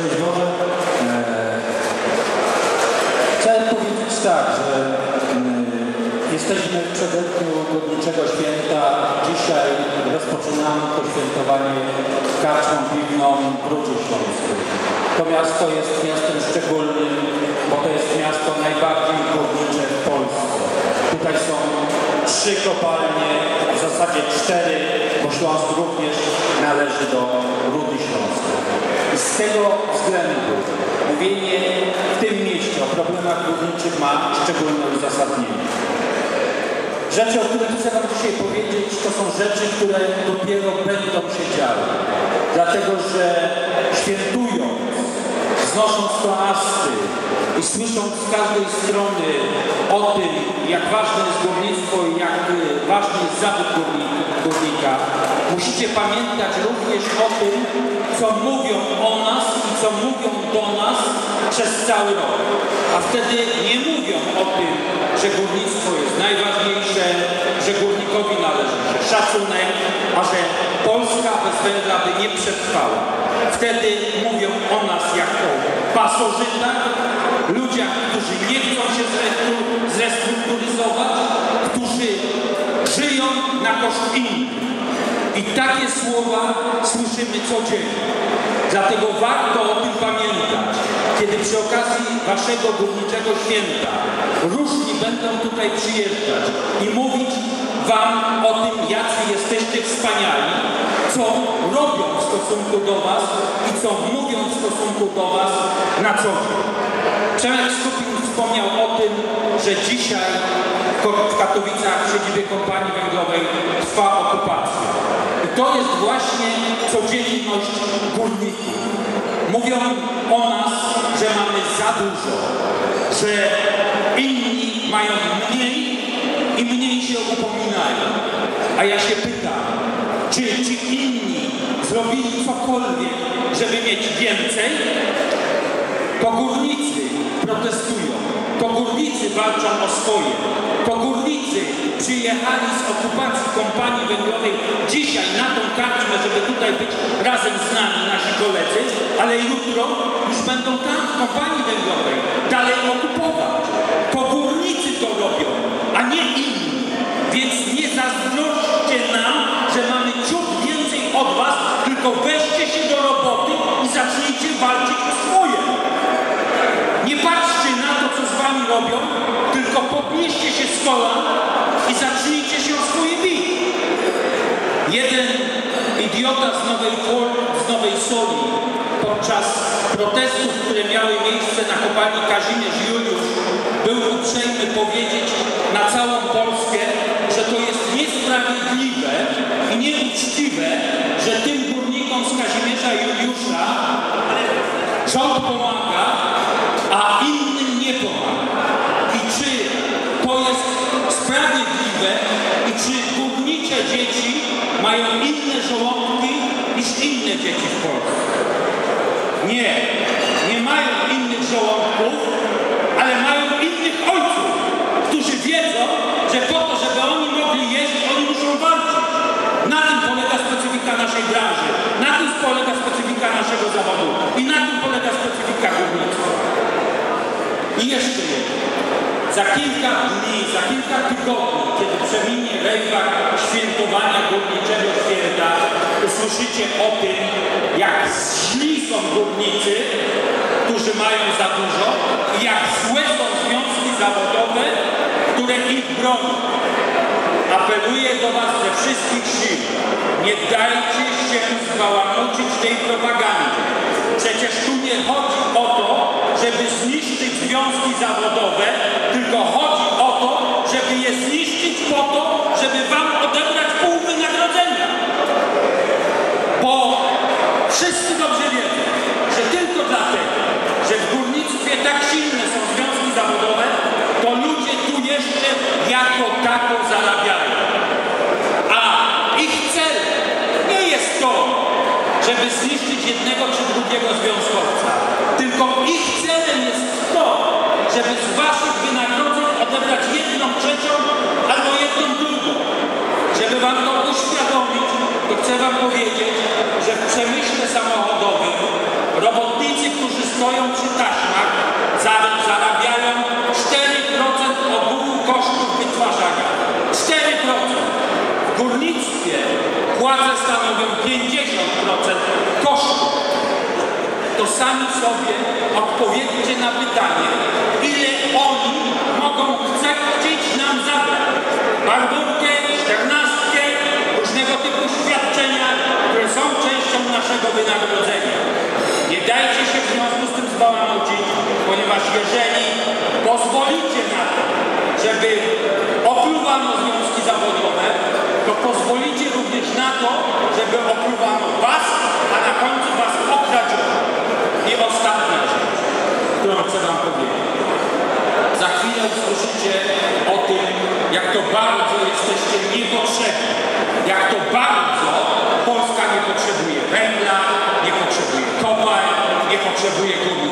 Cześć Boże. Chciałem powiedzieć tak, że mm, jesteśmy w przededniu Górniczego Święta. Dzisiaj rozpoczynamy to świętowanie karczmą piwną w Rudzie Śląskim. To miasto jest miastem szczególnym, bo to jest miasto najbardziej górnicze w Polsce. Tutaj są trzy kopalnie, w zasadzie cztery, bo Śląsk również należy do Rudy Śląskiej. Z tego względu mówienie w tym mieście o problemach górniczych ma szczególne uzasadnienie. Rzeczy, o których chcę Wam dzisiaj powiedzieć, to są rzeczy, które dopiero będą się działy. Dlatego, że świętując, znosząc toasty i słysząc z każdej strony o tym, jak ważne jest górnictwo i jak y, ważny jest zawód górni- górnika, musicie pamiętać również o tym, co mówią o nas i co mówią do nas przez cały rok. A wtedy nie mówią o tym, że górnictwo jest najważniejsze, że górnikowi należy się szacunek, a że Polska bez węgla by nie przetrwała. Wtedy mówią o nas jako pasożytach, ludziach, którzy nie chcą się zrestru- zrestrukturyzować, którzy żyją na koszt innych. I takie słowa słyszymy codziennie. Dlatego warto o tym pamiętać, kiedy przy okazji Waszego górniczego święta różni będą tutaj przyjeżdżać i mówić Wam o tym, jacy jesteście wspaniali, co robią w stosunku do Was i co mówią w stosunku do Was na co dzień. Przemek Skupin wspomniał o tym, że dzisiaj w Katowicach w siedzibie kompanii węglowej trwa okupacja. To jest właśnie codzienność górników. Mówią o nas, że mamy za dużo, że inni mają mniej i mniej się upominają. A ja się pytam, czy ci inni zrobili cokolwiek, żeby mieć więcej? To górnicy protestują. To górnicy walczą o swoje. To górnicy przyjechali z okupacji kompanii węglowej dzisiaj na tą karczmę, żeby tutaj być razem z nami, nasi koledzy, ale jutro już będą tam w kompanii węglowej dalej okupować. To górnicy to robią, a nie inni. Więc nie zazdrośćcie nam, że mamy ciut więcej od was, tylko weźcie się do roboty i zacznijcie walczyć o swoje. Nie patrzcie na to, co z wami robią, tylko podnieście się z kolan i zacznijcie się o swoje bić. Jeden idiota z Nowej, Pol- z Nowej Soli podczas protestów, które miały miejsce na kopalni Kazimierz Juliusz, był uprzejmy powiedzieć na całą Polskę, że to jest niesprawiedliwe i nieuczciwe, że tym górnikom z Kazimierza Juliusza rząd pomaga, a innym nie pomaga. I czy to jest sprawiedliwe i czy górnicze dzieci mają inne żołądki niż inne dzieci w Polsce? Nie, nie mają innych żołądków, ale mają innych ojców, którzy wiedzą, że po to, żeby oni mogli jeść, oni muszą walczyć. Na tym polega specyfika naszej branży, na tym polega specyfika naszego zawodu i na tym polega specyfika górnictwa. I jeszcze jedno. Za kilka dni, za kilka tygodni, kiedy przeminie rejwak świętowania górniczego święta, usłyszycie o tym, jak źli są górnicy, którzy mają za dużo jak złe są związki zawodowe, które ich bronią. Apeluję do Was ze wszystkich sił. Nie dajcie się zbałamucić tej propagandzie. Przecież tu nie chodzi o to, żeby zniszczyć związki zawodowe, tylko chodzi o to, żeby je zniszczyć po to, żeby Wam odebrać pół wynagrodzenia. Bo wszyscy dobrze wiedzą, że tylko dlatego, że w górnictwie tak silne są związki zawodowe, to ludzie jeszcze jako tako zarabiają. A ich cel nie jest to, żeby zniszczyć jednego czy drugiego związkowca, tylko ich celem jest to, żeby z waszych pytanie, ile oni mogą chcieć nam zabrać? Barbunkę, czternastkę, różnego typu świadczenia, które są częścią naszego wynagrodzenia. Nie dajcie się w związku z tym zbałamucić, ponieważ jeżeli pozwolicie na to, żeby opluwano związki zawodowe, to pozwolicie również na to, żeby opluwano Was, a na końcu którą chcę Wam powiedzieć. Za chwilę usłyszycie o tym, jak to bardzo jesteście niepotrzebni, jak to bardzo Polska nie potrzebuje węgla, nie potrzebuje kopalń, nie potrzebuje gumy.